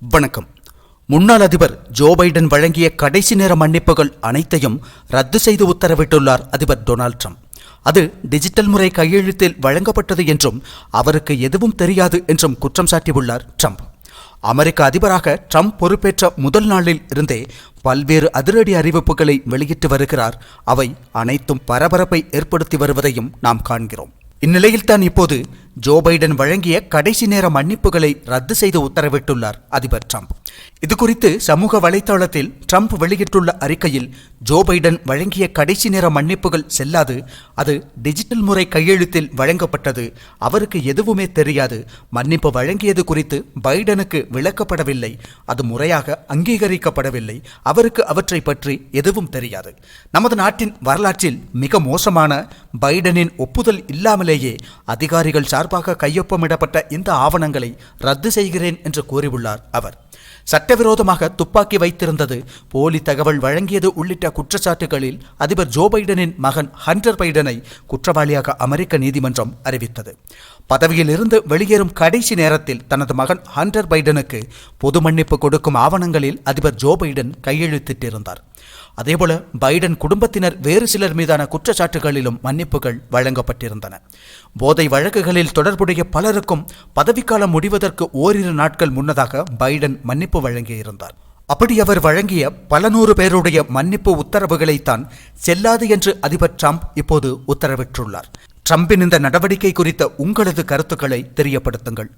வணக்கம். முன்னாள் அதிபர் ஜோ பைடன் வழங்கிய கடைசி நேர மன்னிப்புகள் அனைத்தையும் ரத்து செய்து உத்தரவிட்டுள்ளார் அதிபர் டொனால்ட் ட்ரம்ப். அது டிஜிட்டல் முறை கையெழுத்தில் வழங்கப்பட்டது என்றும் அவருக்கு எதுவும் தெரியாது என்றும் குற்றம் சாட்டியுள்ளார் ட்ரம்ப். அமெரிக்க அதிபராக ட்ரம்ப் பொறுப்பேற்ற முதல் நாளில் இருந்தே பல்வேறு அதிரடி அறிவிப்புகளை வெளியிட்டு வருகிறார். அவை அனைத்தும் பரபரப்பை ஏற்படுத்தி வருவதையும் நாம் காண்கிறோம். இந்நிலையில்தான் இப்போது ஜோ பைடன் வழங்கிய கடைசி நேர மன்னிப்புகளை ரத்து செய்து உத்தரவிட்டுள்ளார் அதிபர் ட்ரம்ப். இதுகுறித்து சமூக வலைதளத்தில் ட்ரம்ப் வெளியிட்டுள்ள அறிக்கையில் ஜோ பைடன் வழங்கிய கடைசி நேர மன்னிப்புகள் செல்லாது அது டிஜிட்டல் முறை கையெழுத்தில் வழங்கப்பட்டது. அவருக்கு எதுவுமே தெரியாது. மன்னிப்பு வழங்கியது குறித்து பைடனுக்கு விளக்கப்படவில்லை. அது முறையாக அங்கீகரிக்கப்படவில்லை. அவருக்கு அவற்றை பற்றி எதுவும் தெரியாது. நமது நாட்டின் வரலாற்றில் மிக மோசமான பைடனின் ஒப்புதல் இல்லாமலேயே அதிகாரிகள் சார்பாக கையொப்பமிடப்பட்ட இந்த ஆவணங்களை ரத்து செய்கிறேன் என்று கூறியுள்ளார் அவர். சட்டவிரோதமாக துப்பாக்கி வைத்திருந்தது. போலி தகவல் வழங்கியது உள்ளிட்ட குற்றச்சாட்டுகளில் அதிபர் ஜோ பைடனின் மகன் ஹண்டர் பைடனை குற்றவாளியாக அமெரிக்க நீதிமன்றம் அறிவித்தது. பதவியில் இருந்து வெளியேறும் கடைசி நேரத்தில் தனது மகன் ஹண்டர் பைடனுக்கு பொது மன்னிப்பு கொடுக்கும் ஆவணங்களில் அதிபர் ஜோ பைடன் கையெழுத்திட்டிருந்தார். அதேபோல பைடன் குடும்பத்தினர் வேறு சிலர் மீதான குற்றச்சாட்டுகளிலும் மன்னிப்புகள் வழங்கப்பட்டிருந்தன. போதை வழக்குகளில் தொடர்புடைய பலருக்கும் பதவிக்காலம் முடிவதற்கு ஓரிரு நாட்கள் முன்னதாக பைடன் மன்னிப்பு வழங்கியிருந்தார். அப்படி அவர் வழங்கிய பல நூறு பேருடைய மன்னிப்பு உத்தரவுகளைத்தான் செல்லாது என்று அதிபர் ட்ரம்ப் இப்போது உத்தரவிட்டுள்ளார். ட்ரம்பின் இந்த நடவடிக்கை குறித்த உங்களது கருத்துக்களை தெரியப்படுத்துங்கள்.